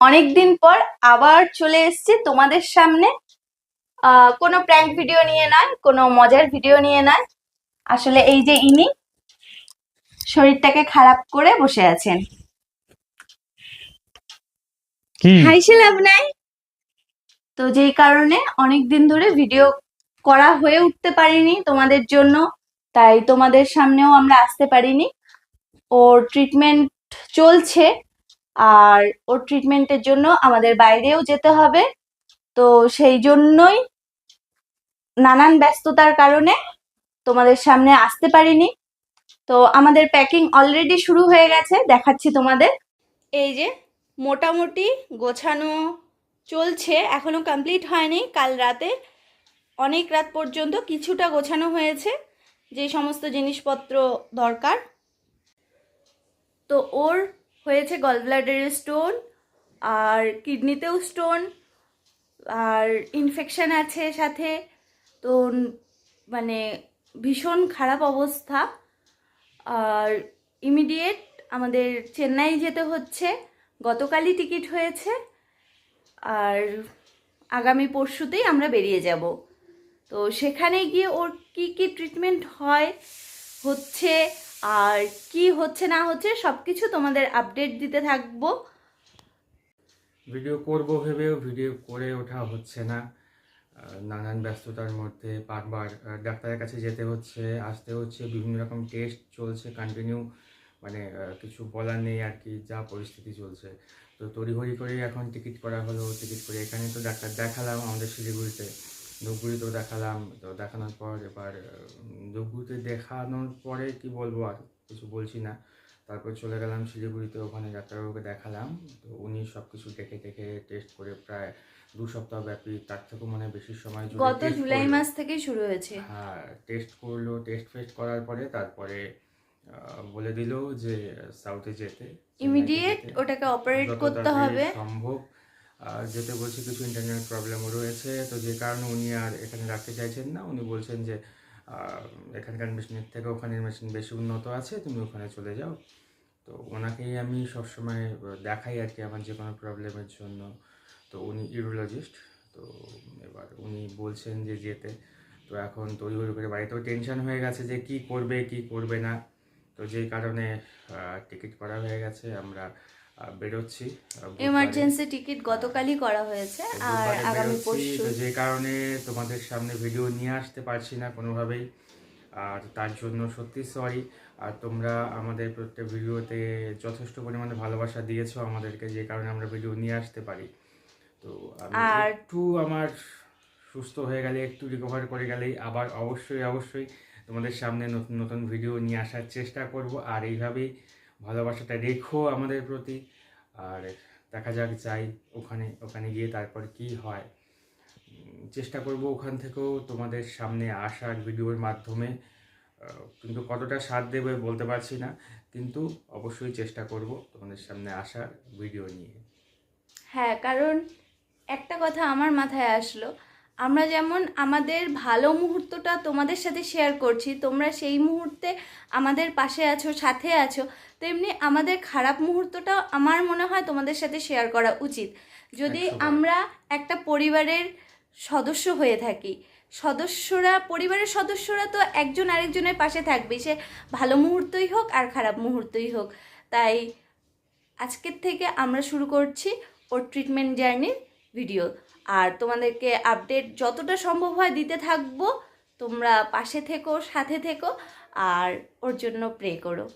অনেকদিন পর আবার চলে এসেছি তোমাদের সামনে। কোনো প্র্যাঙ্ক ভিডিও নিয়ে নয় কোনো মজার ভিডিও নিয়ে নয়। আসলে এই যে ইনি শরীরটাকে খারাপ করে বসে আছেন। কি? হাইসে লাভ নাই। তো যেই কারণে অনেক দিন ধরে ভিডিও করা হয়ে উঠতে পারিনি তোমাদের জন্য তাই তোমাদের সামনেও আমরা আসতে পারিনি। ওর ট্রিটমেন্ট চলছে। আর ওর ট্রিটমেন্টের জন্য আমাদের বাইরেও যেতে হবে। তো সেই জন্যই নানান ব্যস্ততার কারণে তোমাদের সামনে আসতে পারিনি। তো আমাদের প্যাকিং অলরেডি শুরু হয়ে গেছে, দেখাচ্ছি তোমাদের। এই যে মোটামুটি গোছানো চলছে, এখনও কমপ্লিট হয়নি, কাল রাতে অনেক রাত পর্যন্ত কিছুটা গোছানো হয়েছে, যে সমস্ত জিনিসপত্র দরকার। তো ওর হয়েছে গলব্লাডারের স্টোন আর কিডনিতেও স্টোন আর ইনফেকশান আছে সাথে। তো মানে ভীষণ খারাপ অবস্থা। আর ইমিডিয়েট আমাদের চেন্নাই যেতে হচ্ছে। গতকালই টিকিট হয়েছে। আর আগামী পরশুতেই আমরা বেরিয়ে যাব। তো সেখানে গিয়ে ওর কি কি ট্রিটমেন্ট হয়, হচ্ছে আর কি হচ্ছে না হচ্ছে সব কিছু তোমাদের আপডেট দিতে থাকব। ভিডিও করব ভেবেও, ভিডিও করে ওঠা হচ্ছে না। নানান ব্যস্ততার মধ্যে বারবার ডাক্তারের কাছে যেতে হচ্ছে, আসতে হচ্ছে, বিভিন্ন রকম টেস্ট চলছে কন্টিনিউ মানে কিছু বলার নেই আর কি, যা পরিস্থিতি চলছে। তো তড়িঘড়ি করে এখন টিকিট করা হলো টিকিট করে এখানে তো ডাক্তার দেখালাম আমাদের শিলিগুড়িতে। ধূপগুড়িতেও দেখালাম তো দেখানোর পর এবার ধূপগুড়িতে দেখানোর পরে কি বলব আর কিছু বলছি না। তারপর চলে গেলাম শিলিগুড়িতে ওখানে ডাক্তারবাবুকে দেখালাম। তো উনি সব কিছু দেখে দেখে টেস্ট করে প্রায় দু সপ্তাহ ব্যাপী তার থেকেও মানে বেশি সময় গত জুলাই মাস থেকেই শুরু হয়েছে। হ্যাঁ টেস্ট করল টেস্ট ফেস্ট করার পরে তারপরে বলে দিল যে সাউথে যেতে ইমিডিয়েট ওটাকে অপারেট করতে হবে। সম্ভব আর যেতে বলছি কিছু ইন্টারনেট প্রবলেমও রয়েছে, তো যে কারণে উনি আর এখানে রাখতে চাইছেন না। উনি বলছেন যে এখানকার মেশিনের থেকে ওখানের মেশিন বেশি উন্নত আছে, তুমি ওখানে চলে যাও। তো ওনাকেই আমি সবসময় দেখাই আর কি আমার যে কোনো প্রবলেমের জন্য। তো উনি ইউরোলজিস্ট তো এবার উনি বলছেন যে যেতে। তো এখন তৈরি করে বাড়িতেও টেনশন হয়ে গেছে যে কি করবে কি করবে না। তো যেই কারণে টিকিট করা হয়ে গেছে। আমরা বেরোচ্ছি এমার্জেন্সি টিকিট গতকালই করা হয়েছে আর আগামী পরশু যে কারণে তোমাদের সামনে ভিডিও নিয়ে আসতে পারছি না কোনোভাবেই। আর তার জন্য সত্যি সরি আর তোমরা আমাদের প্রত্যেক ভিডিওতে যথেষ্ট পরিমাণে ভালোবাসা দিয়েছ আমাদেরকে যে কারণে আমরা ভিডিও নিয়ে আসতে পারি। তো আর- একটু আমার সুস্থ হয়ে গেলে একটু রিকভার করে গেলেই আবার অবশ্যই অবশ্যই তোমাদের সামনে নতুন নতুন ভিডিও নিয়ে আসার চেষ্টা করব। আর এইভাবেই ভালোবাসাটা রেখো আমাদের প্রতি। আর দেখা যাক যাই ওখানে ওখানে গিয়ে তারপর কি হয়। চেষ্টা করব ওখান থেকেও তোমাদের সামনে আসার ভিডিওর মাধ্যমে। কিন্তু কতটা সাথ দেবে বলতে পারছি না, কিন্তু অবশ্যই চেষ্টা করব তোমাদের সামনে আসার ভিডিও নিয়ে। হ্যাঁ কারণ একটা কথা আমার মাথায় আসলো। আমরা যেমন আমাদের ভালো মুহূর্তটা তোমাদের সাথে শেয়ার করছি তোমরা সেই মুহূর্তে আমাদের পাশে আছো সাথে আছো তেমনি আমাদের খারাপ মুহূর্তটাও আমার মনে হয় তোমাদের সাথে শেয়ার করা উচিত। যদি আমরা একটা পরিবারের সদস্য হয়ে থাকি সদস্যরা পরিবারের সদস্যরা তো একজন আরেকজনের পাশে থাকবে সে ভালো মুহূর্তই হোক আর খারাপ মুহূর্তই হোক। তাই আজকের থেকে আমরা শুরু করছি ওর ট্রিটমেন্ট জার্নির ভিডিও আর তোমাদেরকে আপডেট যতটা সম্ভব হয় দিতে থাকব। তোমরা পাশে থেকো, সাথে থেকো, আর ওর জন্য প্রে করো।